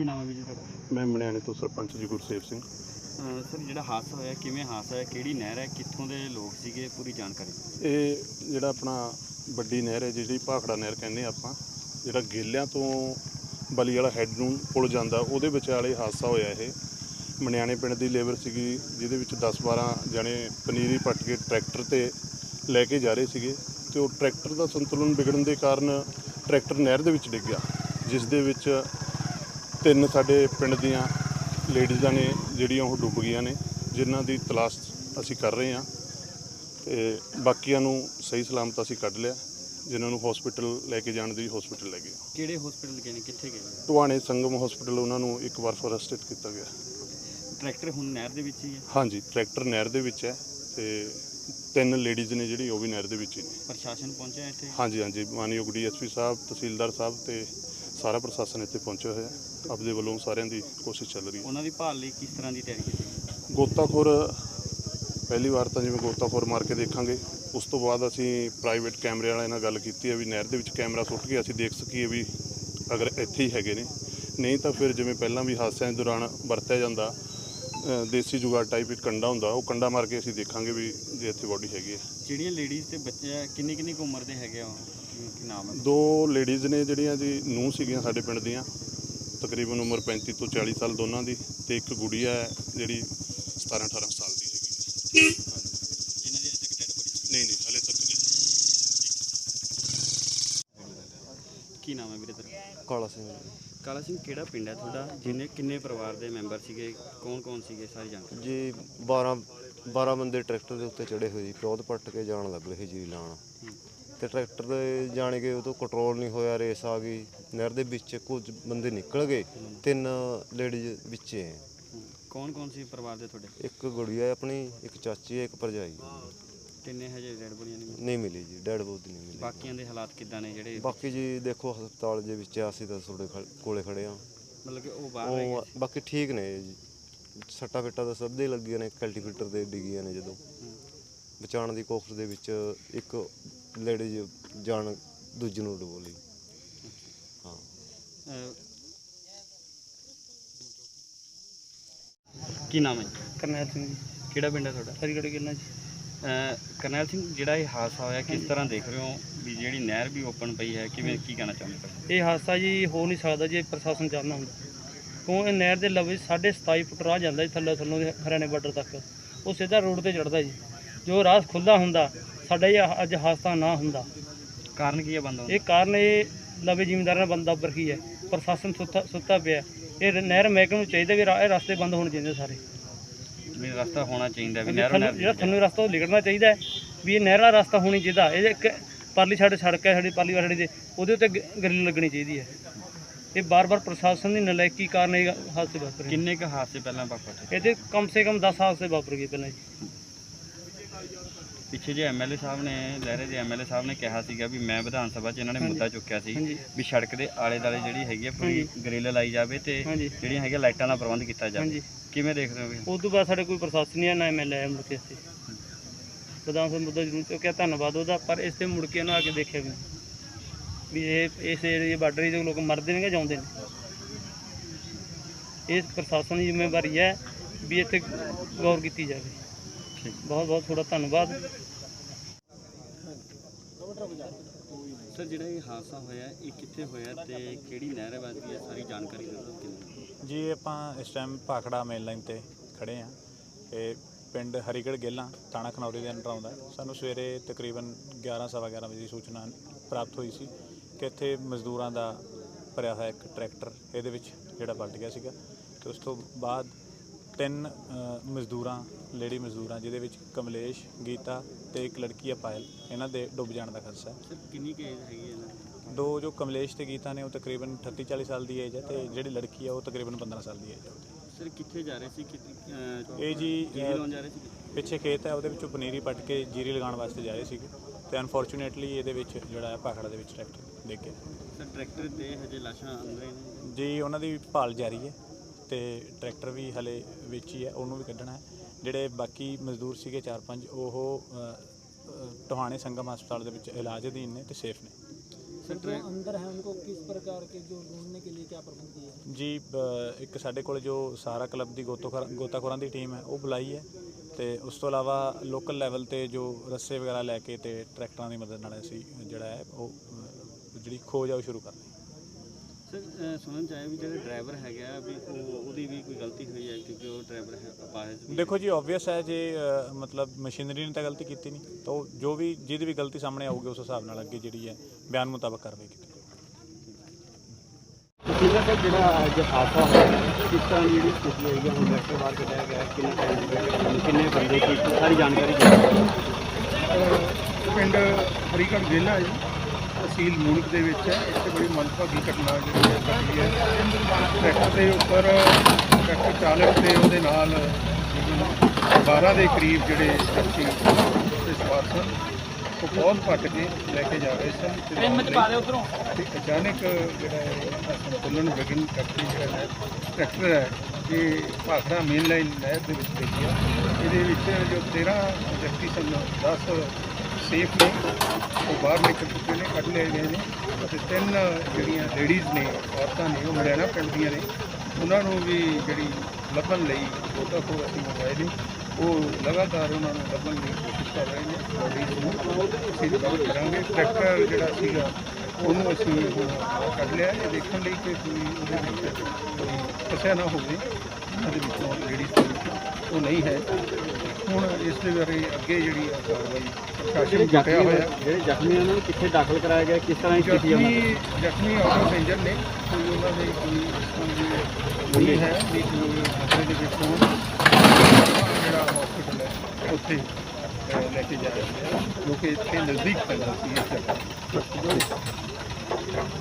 ਕੀ ਨਾਮ ਹੈ ਵੀਰ ਜੀ ਤੁਹਾਡਾ? ਮੈਂ ਮਣਿਆਣੇ ਤੋਂ ਸਰਪੰਚ ਜੀ ਗੁਰਸੇਵ ਸਿੰਘ। ਸਰ ਜਿਹੜਾ ਹਾਦਸਾ ਹੋਇਆ ਕਿਵੇਂ ਹਾਦਸਾ ਹੋਇਆ ਕਿਹੜੀ ਨਹਿਰ ਹੈ ਕਿੱਥੋਂ ਦੇ ਲੋਕ ਸੀਗੇ ਪੂਰੀ ਜਾਣਕਾਰੀ? ਇਹ ਜਿਹੜਾ ਆਪਣਾ ਵੱਡੀ ਨਹਿਰ ਹੈ ਜਿਹੜੀ ਭਾਖੜਾ ਨਹਿਰ ਕਹਿੰਦੇ ਆਪਾਂ ਜਿਹੜਾ ਗੇਲਿਆਂ ਤੋਂ ਬਲੀ ਵਾਲਾ ਹੈੱਡ ਨੂੰ ਪੁਲ ਜਾਂਦਾ ਉਹਦੇ ਵਿਚਾਲੇ ਹਾਦਸਾ ਹੋਇਆ ਇਹ। ਮਣਿਆਣੇ ਪਿੰਡ ਦੀ ਲੇਬਰ ਸੀਗੀ ਜਿਹਦੇ ਵਿੱਚ 10-12 ਜਣੇ ਪਨੀਰੀ ਪੱਟ ਕੇ ਟਰੈਕਟਰ ਤੇ ਲੈ ਕੇ ਜਾ ਰਹੇ ਸੀਗੇ ਤੇ ਉਹ ਟਰੈਕਟਰ ਦਾ ਸੰਤੁਲਨ ਵਿਗੜਨ ਦੇ ਕਾਰਨ ਟਰੈਕਟਰ ਨਹਿਰ ਦੇ ਵਿੱਚ ਡਿੱਗ ਗਿਆ ਜਿਸ ਦੇ ਵਿੱਚ ਤਿੰਨ ਸਾਡੇ ਪਿੰਡ ਦੀਆਂ ਲੇਡੀਜ਼ਾਂ ਨੇ ਜਿਹੜੀਆਂ ਉਹ ਡੁੱਬ ਗਈਆਂ ਨੇ ਜਿਨ੍ਹਾਂ ਦੀ ਤਲਾਸ਼ ਅਸੀਂ ਕਰ ਰਹੇ ਹਾਂ। ਤੇ ਬਾਕੀਆਂ ਨੂੰ ਸਹੀ ਸਲਾਮਤ ਅਸੀਂ ਕੱਢ ਲਿਆ। ਜਿਨ੍ਹਾਂ ਨੂੰ ਹਸਪੀਟਲ ਲੈ ਕੇ ਜਾਣ ਦੀ ਹਸਪੀਟਲ ਲੈ ਗਏ। ਕਿਹੜੇ ਹਸਪੀਟਲ ਗਏ ਨੇ? ਕਿੱਥੇ ਗਏ ਨੇ? ਟਵਾਣੇ ਸੰਗਮ ਹਸਪੀਟਲ ਉਹਨਾਂ ਨੂੰ ਇੱਕ ਵਾਰ ਫਰਸਟੇਟ ਕੀਤਾ ਗਿਆ। ਟਰੈਕਟਰ ਹੁਣ ਨਹਿਰ ਦੇ ਵਿੱਚ ਹੀ ਹੈ? ਹਾਂਜੀ ਟਰੈਕਟਰ ਨਹਿਰ ਦੇ ਵਿੱਚ ਹੈ ਤੇ ਤਿੰਨ ਲੇਡੀਜ਼ ਨੇ ਜਿਹੜੀ ਉਹ ਵੀ ਨਹਿਰ ਦੇ ਵਿੱਚ ਹੀ ਨੇ। ਪ੍ਰਸ਼ਾਸਨ ਪਹੁੰਚਿਆ ਇੱਥੇ? ਹਾਂਜੀ ਹਾਂਜੀ। ਮਾਨਯੋਗ ਡੀਐਸਪੀ ਸਾਹਿਬ ਤਹਿਸੀਲਦਾਰ ਸਾਹਿਬ ਤੇ ਸਾਰਾ ਪ੍ਰਸ਼ਾਸਨ ਇੱਥੇ ਪਹੁੰਚਿਆ ਹੋਇਆ ਹੈ। ਆਪਦੇ ਵੱਲੋਂ ਸਾਰਿਆਂ ਦੀ ਕੋਸ਼ਿਸ਼ ਚੱਲ ਰਹੀ ਹੈ। ਉਹਨਾਂ ਦੀ ਭਾਲ ਲਈ ਕਿਸ ਤਰ੍ਹਾਂ ਦੀ ਤਿਆਰੀ ਕੀਤੀ ਗੋਤਾਖੋਰ ਪਹਿਲੀ ਵਾਰ ਤਾਂ ਜਿਵੇਂ ਗੋਤਾਖੋਰ ਮਾਰ ਕੇ ਦੇਖਾਂਗੇ ਉਸ ਤੋਂ ਬਾਅਦ ਅਸੀਂ ਪ੍ਰਾਈਵੇਟ ਕੈਮਰੇ ਵਾਲਿਆਂ ਨਾਲ ਗੱਲ ਕੀਤੀ ਹੈ ਵੀ ਨਹਿਰ ਦੇ ਵਿੱਚ ਕੈਮਰਾ ਸੁੱਟ ਕੇ ਅਸੀਂ ਦੇਖ ਸਕੀਏ ਵੀ ਅਗਰ ਇੱਥੇ ਹੀ ਹੈਗੇ ਨੇ। ਨਹੀਂ ਤਾਂ ਫਿਰ ਜਿਵੇਂ ਪਹਿਲਾਂ ਵੀ ਹਾਦਸਿਆਂ ਦੇ ਦੌਰਾਨ ਵਰਤਿਆ ਜਾਂਦਾ ਦੇਸੀ ਜੁਗਾੜ ਟਾਈਪ ਇੱਕ ਕੰਡਾ ਹੁੰਦਾ ਉਹ ਕੰਡਾ ਮਾਰ ਕੇ ਅਸੀਂ ਦੇਖਾਂਗੇ ਵੀ ਜੇ ਇੱਥੇ ਬੋਡੀ ਹੈਗੀ ਹੈ। ਜਿਹੜੀਆਂ ਲੇਡੀਜ਼ ਤੇ ਬੱਚੇ ਕਿੰਨੀ ਕਿੰਨੀ ਉਮਰ ਦੇ ਹੈਗੇ ਆ? ਕੀ ਕੀ ਨਾਮ ਹੈ? ਦੋ ਲੇਡੀਜ਼ ਨੇ ਜਿਹੜੀਆਂ ਜੀ ਨੂੰਹ ਸੀਗੀਆਂ ਸਾਡੇ ਪਿੰਡ ਦੀਆਂ ਤਕਰੀਬਨ ਉਮਰ 35 ਤੋਂ 40 ਸਾਲ ਦੋਨਾਂ ਦੀ ਤੇ ਇੱਕ ਗੁੜੀਆ ਹੈ ਜਿਹੜੀ 17 18 ਸਾਲ ਦੀ ਹੈਗੀ ਹੈ। ਜਿਨ੍ਹਾਂ ਦੀ ਅਜੇ ਤੱਕ ਡੈਡ ਬੋਡੀ ਨਹੀਂ ਨਹੀਂ ਹਲੇ ਤੱਕ ਨਹੀਂ। ਕੀ ਨਾਮ ਹੈ ਵੀਰੇ ਤੇਰਾ? ਕਾਲਾ ਸਿੰਘ। ਕਾਲਾ ਸਿੰਘ ਕਿਹੜਾ ਪਿੰਡ ਹੈ ਤੁਹਾਡਾ? ਜਿੰਨੇ ਕਿੰਨੇ ਪਰਿਵਾਰ ਦੇ ਮੈਂਬਰ ਸੀਗੇ? ਕੌਣ ਕੌਣ ਸੀਗੇ? ਸਾਰੀ ਜਾਣਕਾਰੀ ਜੀ 12 12 ਬੰਦੇ ਟਰੈਕਟਰ ਦੇ ਉੱਤੇ ਚੜੇ ਹੋਏ ਜੀ ਪ੍ਰੋਧ ਪੱਟ ਕੇ ਜਾਣ ਲੱਗ ਰਹੇ ਜੀ ਲਾਣ ਤੇ ਟਰੈਕਟਰ ਦੇ ਜਾਣ ਕੇ ਉਹ ਤੋਂ ਕੰਟਰੋਲ ਨਹੀਂ ਹੋਇਆ ਰੇਸ ਆ ਗਈ। ਨਹਿਰ ਦੇ ਵਿੱਚ ਕੁਝ ਬੰਦੇ ਨਿਕਲ ਗਏ ਤਿੰਨ ਲੇਡੀਜ਼ ਵਿੱਚੇ ਹੈ। ਕੌਣ ਕੌਣ ਸੀ ਪਰਿਵਾਰ ਦੇ ਤੁਹਾਡੇ? ਇੱਕ ਗੁੜੀਆ ਹੈ ਆਪਣੀ ਇੱਕ ਚਾਚੀ ਹੈ ਇੱਕ ਭਰਜਾਈ ਹੈ। ਤਿੰਨੇ ਹਜੇ ਡੈਡ ਬੋਡੀਆਂ ਨਹੀਂ ਮਿਲੀਆਂ। ਨਹੀਂ ਮਿਲੀ ਜੀ ਡੈਡ ਬੋਡੀ ਨਹੀਂ ਮਿਲੀ। ਬਾਕੀਆਂ ਦੇ ਹਾਲਾਤ ਕਿੱਦਾਂ ਨੇ ਜਿਹੜੇ? ਬਾਕੀ ਜੀ ਦੇਖੋ ਹਸਪਤਾਲ ਦੇ ਵਿੱਚ ਅਸੀਂ ਤਾਂ ਤੁਹਾਡੇ ਕੋਲੇ ਖੜੇ ਆ ਮਤਲਬ ਕਿ ਉਹ ਬਾਹਰ ਰਹਿ ਉਹ ਬਾਕੀ ਠੀਕ ਨੇ ਜੀ। ਸੱਟਾ ਫੇਟਾ ਤਾਂ ਸਭ ਦੇ ਲੱਗੀਆਂ ਨੇ ਕਲਟੀਵੇਟਰ ਦੇ ਡਿੱਗੀਆਂ ਨੇ ਜਦੋਂ। ਬਚਾਉਣ ਦੀ ਕੋਸ਼ਿਸ਼ ਦੇ ਵਿੱਚ ਇੱਕ ਲੇਡੀਜ਼ ਜਾਨ ਦੂਜੀ ਨੂੰ ਡਬੋਲੀ ਹਾਂ। ਕੀ ਨਾਮ ਹੈ ਜੀ? ਕਰਨੈਲ ਸਿੰਘ ਜੀ। ਕਿਹੜਾ ਪਿੰਡ ਹੈ ਤੁਹਾਡਾ? ਹਰੀਗੜ੍ਹ ਗਿੱਲਾਂ ਜੀ। ਅਹ ਕਰਨੈਲ ਸਿੰਘ ਜਿਹੜਾ ਇਹ ਹਾਦਸਾ ਹੋਇਆ ਕਿਸ ਤਰ੍ਹਾਂ ਦੇਖ ਰਹੇ ਹੋ ਵੀ ਜਿਹੜੀ ਨਹਿਰ ਵੀ ਓਪਨ ਪਈ ਹੈ ਕਿਵੇਂ ਕੀ ਕਹਿਣਾ ਚਾਹੁੰਦੇ ਹੋ? ਇਹ ਹਾਦਸਾ ਜੀ ਹੋ ਨਹੀਂ ਸਕਦਾ ਜੇ ਪ੍ਰਸ਼ਾਸਨ ਚਾਹੁੰਦਾ ਹੁੰਦਾ ਕਿਉਂ ਇਹ ਨਹਿਰ ਦੇ ਲਵੇ 27.5 ਫੁੱਟ ਰਾਹ ਜਾਂਦਾ ਜੀ ਥੱਲੇ ਥੱਲੋਂ ਦੇ ਹਰਿਆਣੇ ਬਾਰਡਰ ਤੱਕ। ਉਹ ਸਿੱਧਾ ਰੋਡ ਤੇ ਚੜਦਾ ਜੀ। ਜੋ ਰਾਹ ਖੁੱਲ੍ਹਾ ਹੁੰਦਾ ਸਾਡਾ ਇਹ ਅੱਜ ਹਾਦਸਾ ਨਾ ਹੁੰਦਾ। ਕਾਰਨ ਕੀ ਹੈ ਬੰਦ? ਇਹ ਕਾਰਨ ਇਹ ਲਵੇ ਜ਼ਿਮੀਂਦਾਰਾਂ ਦਾ ਬੰਦਾ ਬਰਖੀ ਹੈ। ਪ੍ਰਸ਼ਾਸਨ ਸੁੱਤਾ ਸੁੱਤਾ ਪਿਆ। ਇਹ ਨਹਿਰ ਮਹਿਕਮੇ ਨੂੰ ਚਾਹੀਦਾ ਵੀ ਰਾ- ਇਹ ਰਸਤੇ ਬੰਦ ਹੋਣੇ ਚਾਹੀਦੇ ਸਾਰੇ। ਵੀ ਰਸਤਾ ਹੋਣਾ ਚਾਹੀਦਾ ਵੀ ਨਹਿਰੋਂ ਨਹਿਰ ਜਿਹੜਾ ਤੁਹਾਨੂੰ ਰਸਤਾ ਉਹ ਲਿਖਣਾ ਚਾਹੀਦਾ ਹੈ ਵੀ ਇਹ ਨਹਿਰ ਦਾ ਰਸਤਾ ਹੋਣੀ ਚਾਹੀਦਾ। ਇਹ ਇੱਕ ਪਰਲੀ ਛੱਡ ਸੜਕ ਹੈ ਸਾਡੀ ਪਰਲੀ ਵਾਲੀ ਦੇ ਉਹਦੇ ਉੱਤੇ ਗ- ਗਰਿੱਲ ਲੱਗਣੀ ਚਾਹੀਦੀ ਹੈ। ਇਹ ਬਾਰ-ਬਾਰ ਪ੍ਰਸ਼ਾਸਨ ਦੀ ਨਲਾਇਕੀ ਕਾਰਨ ਇਹ ਹਾਦਸੇ ਵਾਪਰ। ਰਹੇ ਕਿੰਨੇ ਕੁ ਹਾਦਸੇ ਪਹਿਲਾਂ ਵਾਪਰੇ? ਇਹਦੇ ਕਮ ਸੇ ਕਮ 10 ਹਾਦਸੇ ਵਾਪਰ ਗਏ ਪਹਿਲਾਂ ਜੀ। ਪਿੱਛੇ ਜੇ ਐਮਐਲਏ ਸਾਹਿਬ ਨੇ ਲਹਿਰੇ ਦੇ ਐਮਐਲਏ ਸਾਹਿਬ ਨੇ ਕਿਹਾ ਸੀਗਾ ਵੀ ਮੈਂ ਵਿਧਾਨ ਸਭਾ 'ਚ ਇਹਨਾਂ ਨੇ ਮੁੱਦਾ ਚੁੱਕਿਆ ਸੀ ਵੀ ਸੜਕ ਦੇ ਆਲੇ ਦਾਲੇ ਜਿਹੜੀ ਹੈਗੀ ਹੈ ਪੂਰੀ ਗ੍ਰਿਲ ਲਾਈ ਜਾਵੇ ਤੇ ਜਿਹੜੀਆਂ ਹੈਗੀਆਂ ਲਾਈਟਾਂ ਦਾ ਪ੍ਰਬੰਧ ਕੀਤਾ ਜਾਵੇ। ਕਿਵੇਂ ਦੇਖਦੇ ਹੋ ਵੀ ਉਸ ਤੋਂ ਬਾਅਦ ਸਾਡੇ ਕੋਈ ਪ੍ਰਸ਼ਾਸਨ ਨਹੀਂ ਨਾ ਐਮਐਲਏ ਮੁੜ ਕੇ ਇੱਥੇ। ਵਿਧਾਨ ਸਭਾ ਮੁੱਦਾ ਜ਼ਰੂਰ ਚੁੱਕਿਆ ਧੰਨਵਾਦ ਉਹਦਾ ਪਰ ਇਸ ਤੇ ਮੁੜ ਕੇ ਉਹਨਾਂ ਆ ਕੇ ਦੇਖਿਆ ਵੀ। ਵੀ ਇਹ ਇਸ ਏਰੀਏ ਬਾਰਡਰ ਦੇ ਲੋਕ ਮਰਦੇ ਨੇ ਕਿ ਜਾਉਂਦੇ ਨੇ। ਇਸ ਪ੍ਰਸ਼ਾਸਨ ਦੀ ਜ਼ਿੰਮੇਵਾਰੀ ਹੈ ਵੀ ਇੱਥੇ ਗੌਰ ਕੀਤੀ ਜਾਵੇ। ਬਹੁਤ ਬਹੁਤ ਤੁਹਾਡਾ ਧੰਨਵਾਦ। ਸਰ ਜਿਹੜਾ ਇਹ ਹਾਦਸਾ ਹੋਇਆ ਇਹ ਕਿੱਥੇ ਹੋਇਆ ਤੇ ਕਿਹੜੀ ਨਹਿਰ ਵੱਜਦੀ ਹੈ ਸਾਰੀ ਜਾਣਕਾਰੀ ਦਿਓ ਕਿੰਨੀ ਜੀ ਆਪਾਂ ਇਸ ਟਾਈਮ ਭਾਖੜਾ ਮੇਨ ਲਾਈਨ ਤੇ ਖੜੇ ਆ ਇਹ ਪਿੰਡ ਹਰੀਗੜ੍ਹ ਗੇਲਾਂ ਥਾਣਾ ਖਨੌਰੀ ਦੇ ਅੰਡਰ ਆਉਂਦਾ। ਸਾਨੂੰ ਸਵੇਰੇ ਤਕਰੀਬਨ 11 ਸਵਾ 11 ਵਜੇ ਦੀ ਸੂਚਨਾ ਪ੍ਰਾਪਤ ਹੋਈ ਸੀ ਕਿ ਇੱਥੇ ਮਜ਼ਦੂਰਾਂ ਦਾ ਭਰਿਆ ਹੋਇਆ ਇੱਕ ਟਰੈਕਟਰ ਇਹਦੇ ਵਿੱਚ ਜਿਹੜਾ ਪਲਟ ਗਿਆ ਸੀਗਾ। ਤੇ ਉਸ ਤੋਂ ਬਾਅਦ ਤਿੰਨ ਮਜ਼ਦੂਰਾਂ ਲੇਡੀ ਮਜ਼ਦੂਰਾਂ ਜਿਹਦੇ ਵਿੱਚ ਕਮਲੇਸ਼ ਗੀਤਾ ਤੇ ਇੱਕ ਲੜਕੀ ਆ ਪਾਇਲ ਇਹਨਾਂ ਦੇ ਡੁੱਬ ਜਾਣ ਦਾ ਖਦਸ਼ਾ ਹੈ ਸਰ ਕਿੰਨੀ ਕੁ ਏਜ ਹੈਗੀ ਹੈ ਇਹਨਾਂ ਦੀ? ਦੋ ਜੋ ਕਮਲੇਸ਼ ਤੇ ਗੀਤਾ ਨੇ ਉਹ ਤਕਰੀਬਨ 38 40 ਸਾਲ ਦੀ ਏਜ ਹੈ ਤੇ ਜਿਹੜੀ ਲੜਕੀ ਆ ਉਹ ਤਕਰੀਬਨ 15 ਸਾਲ ਦੀ ਏਜ ਹੈ। ਉਹਦੀ। ਸਰ ਕਿੱਥੇ ਜਾ ਰਹੇ ਸੀ? ਕਿਤੇ ਅਹ, ਇਹ ਜੀ ਜੀਰੀ ਲਾਉਣ ਜਾ ਰਹੇ ਸੀ? ਪਿੱਛੇ ਖੇਤ ਹੈ ਉਹਦੇ ਵਿੱਚੋਂ ਪਨੀਰੀ ਪੱਟ ਕੇ ਜੀਰੀ ਲਗਾਉਣ ਵਾਸਤੇ ਜਾ ਰਹੇ ਸੀਗੇ ਤੇ ਅਨਫੋਰਚੂਨੇਟਲੀ ਇਹਦੇ ਵਿੱਚ ਜਿਹੜਾ ਹੈ ਭਾਖੜਾ ਦੇ ਵਿੱਚ ਟਰੈਕਟਰ ਡਿੱਗ ਗਿਆ। ਸਰ ਟਰੈਕਟਰ ਤੇ ਹਜੇ ਲਾਸ਼ਾਂ ਅੰਦਰ ਹੀ ਨੇ? ਜੀ ਉਹਨਾਂ ਦੀ ਭਾਲ ਜਾਰੀ ਹੈ ਤੇ ਟਰੈਕਟਰ ਵੀ ਹਲੇ ਵਿੱਚ ਹੀ ਹੈ ਉਹਨੂੰ ਵੀ ਕੱਢਣਾ ਹੈ। ਜਿਹੜੇ ਬਾਕੀ ਮਜ਼ਦੂਰ ਸੀਗੇ 4-5 ਉਹ ਅ, ਅ, ਟੋਹਾਣੇ ਸੰਗਮ ਹਸਪਤਾਲ ਦੇ ਵਿੱਚ ਇਲਾਜ ਅਧੀਨ ਨੇ ਤੇ ਸੇਫ ਨੇ जो अंदर है उनको किस प्रकार के जो ढूंढने के लिए क्या प्रबंध किए हैं ਜੀ ਬ- ਇੱਕ ਸਾਡੇ ਕੋਲ ਜੋ ਸਾਰਾ ਕਲੱਬ ਦੀ ਗੋਤੋਖੋਰ ਗੋਤਾਖੋਰਾਂ ਦੀ ਟੀਮ ਹੈ ਉਹ ਬੁਲਾਈ ਹੈ ਤੇ ਉਸ ਤੋਂ ਇਲਾਵਾ ਲੋਕਲ ਲੈਵਲ ਤੇ ਜੋ ਰੱਸੇ ਵਗੈਰਾ ਲੈ ਕੇ ਤੇ ਟਰੈਕਟਰਾਂ ਦੀ ਮਦਦ ਨਾਲ ਅਸੀਂ ਜਿਹੜਾ ਹੈ ਉਹ ਅ, ਜਿਹੜੀ ਖੋਜ ਆ ਉਹ ਸ਼ੁਰੂ ਕਰ ਰਹੇ ਹਾਂ ਸਰ ਸੁਣਨ ਚ ਆਇਆ ਵੀ ਜਿਹੜਾ ਡਰਾਈਵਰ ਹੈਗਾ ਵੀ ਉਹ ਉਹਦੀ ਵੀ ਕੋਈ ਗਲਤੀ ਹੋਈ ਹੈ ਕਿਉਂਕਿ ਉਹ ਡਰਾਈਵਰ ਹੈ ਅਪਾਹਜ ਵੀ ਹੈ। ਦੇਖੋ ਜੀ ਆਬਵੀਅਸ ਹੈ ਜੇ ਅ, ਮਤਲਬ ਮਸ਼ੀਨਰੀ ਨੇ ਤਾਂ ਗਲਤੀ ਕੀਤੀ ਨਹੀਂ। ਤਾਂ ਉਹ ਜੋ ਵੀ ਜਿਹਦੀ ਵੀ ਗਲਤੀ ਸਾਹਮਣੇ ਆਊਗੀ ਉਸ ਹਿਸਾਬ ਨਾਲ ਅੱਗੇ ਜਿਹੜੀ ਹੈ ਬਿਆਨ ਮੁਤਾਬਕ ਕਾਰਵਾਈ ਕੀਤੀ ਜਾਊਗੀ। ਤਸਵੀਰਾਂ ਸਰ ਜਿਹੜਾ ਅੱਜ ਹਾਦਸਾ ਹੋਇਆ ਕਿਸ ਤਰ੍ਹਾਂ ਦੀ ਜਿਹੜੀ ਸਥਿਤੀ ਹੋਈ ਹੈ ਹੁਣ ਡਾਕਟਰ ਬਾਹਰ ਕੱਢਿਆ ਗਿਆ ਕਿੰਨੇ ਟਾਈਮ ਦੀ ਬੈਠੇ ਕਿੰਨੇ ਬੰਦੇ ਸੀ ਸਾਰੀ ਜਾਣਕਾਰੀ ਦਿਓ ਪਿੰਡ ਹਰੀਗੜ੍ਹ ਜ਼ਿਲ੍ਹਾ ਹੈ ਜੀ। ਤਹਿਸੀਲ ਮੂਣਕ ਦੇ ਵਿੱਚ ਹੈ। ਇੱਥੇ ਬੜੀ ਮੰਦਭਾਗੀ ਘਟਨਾ ਜਿਹੜੀ ਹੈ ਘਟੀ ਹੈ। ਟਰੈਕਟਰ ਦੇ ਉੱਪਰ ਟਰੈਕਟਰ ਚਾਲਕ ਤੇ ਉਹਦੇ ਨਾਲ 12 ਦੇ ਕਰੀਬ ਜਿਹੜੇ ਵਿਅਕਤੀ ਤੇ ਸਵਾਰ ਸਨ। ਉਹ ਬਹੁਤ ਭੱਟ ਕੇ ਲੈ ਕੇ ਜਾ ਰਹੇ ਸਨ ਤੇ ਪਾ ਦੇ ਉਧਰੋਂ? ਅਚਾਨਕ ਜਿਹੜਾ ਹੈ ਸੰਤੁਲਨ ਵਿਗਨ ਕਰਕੇ ਜਿਹੜਾ ਹੈ ਟਰੈਕਟਰ ਹੈ ਇਹ ਭਾਖੜਾ ਮੇਨ ਲਾਈਨ ਨਹਿਰ ਦੇ ਵਿੱਚ ਡਿੱਗਿਆ ਇਹਦੇ ਵਿੱਚ ਜੋ 13 ਵਿਅਕਤੀ ਸਨ 10 ਸੇਫ ਨੇ। ਉਹ ਬਾਹਰ ਨਿਕਲ ਚੁੱਕੇ ਨੇ, ਕੱਢ ਲਏ ਗਏ ਨੇ। ਅਤੇ ਤਿੰਨ ਜਿਹੜੀਆਂ ਲੇਡੀਜ਼ ਨੇ, ਔਰਤਾਂ ਨੇ, ਉਹ ਹਰਿਆਣਾ ਪਿੰਡ ਦੀਆਂ ਨੇ। ਉਹਨਾਂ ਨੂੰ ਵੀ ਜਿਹੜੀ ਲੱਭਣ ਲਈ ਗੋਤਾਖੋਰ ਅਸੀਂ ਮੰਗਵਾਏ ਨੇ। ਉਹ ਲਗਾਤਾਰ ਉਹਨਾਂ ਨੂੰ ਲੱਭਣ ਦੀ ਕੋਸ਼ਿਸ਼ ਕਰ ਰਹੇ ਨੇ। ਬੋਡੀਜ਼ ਨੂੰ ਅਸੀਂ ਰਿਕਵਰ ਕਰਾਂਗੇ। ਟਰੈਕਟਰ ਜਿਹੜਾ ਸੀਗਾ, ਉਹਨੂੰ ਅਸੀਂ ਹੁਣ ਕੱਢ ਲਿਆ। ਇਹ ਦੇਖਣ ਲਈ ਕਿ ਕੋਈ ਉਹਦੇ ਵਿੱਚ ਕੋਈ ਫਸਿਆ ਨਾ ਹੋਵੇ। ਉਹਦੇ ਵਿੱਚੋਂ ਲੇਡੀਜ਼ ਦੇ ਉਹ ਨਹੀਂ ਹੈ। ਹੁਣ ਇਸ ਦੇ ਬਾਰੇ ਅੱਗੇ ਜਿਹੜੀ ਆ ਕਾਰਵਾਈ ਪ੍ਰਸ਼ਾਸਨ ਕੀਤਾ ਹੋਇਆ। ਜਿਹੜੇ ਜ਼ਖਮੀ ਉਹਨਾਂ ਨੂੰ ਕਿੱਥੇ ਦਾਖਲ ਕਰਾਇਆ ਗਿਆ ਕਿਸ ਤਰ੍ਹਾਂ ਦੀ ਸਥਿਤੀ ਉਹਨਾਂ ਜ਼ਖਮੀ ਜ਼ਖਮੀ ਆਟੋ ਪੈਂਜਰ ਨੇ। ਕੋਈ ਉਹਨਾਂ ਦੇ ਕੋਈ ਇਸ ਤਰ੍ਹਾਂ ਦੀ ਨਹੀਂ ਹੈ ਵੀ ਕੋਈ ਖਤਰੇ ਦੇ ਵਿੱਚ ਹੋਣ। ਜਿਹੜਾ ਹਸਪੀਟਲ ਹੈ ਉੱਥੇ ਅਹ, ਲੈ ਕੇ ਜਾ ਰਹੇ ਜੋ ਕਿ ਇੱਥੇ ਨਜ਼ਦੀਕ ਪੈਂਦਾ ਸੀ ਇਸ ਜਗ੍ਹਾ।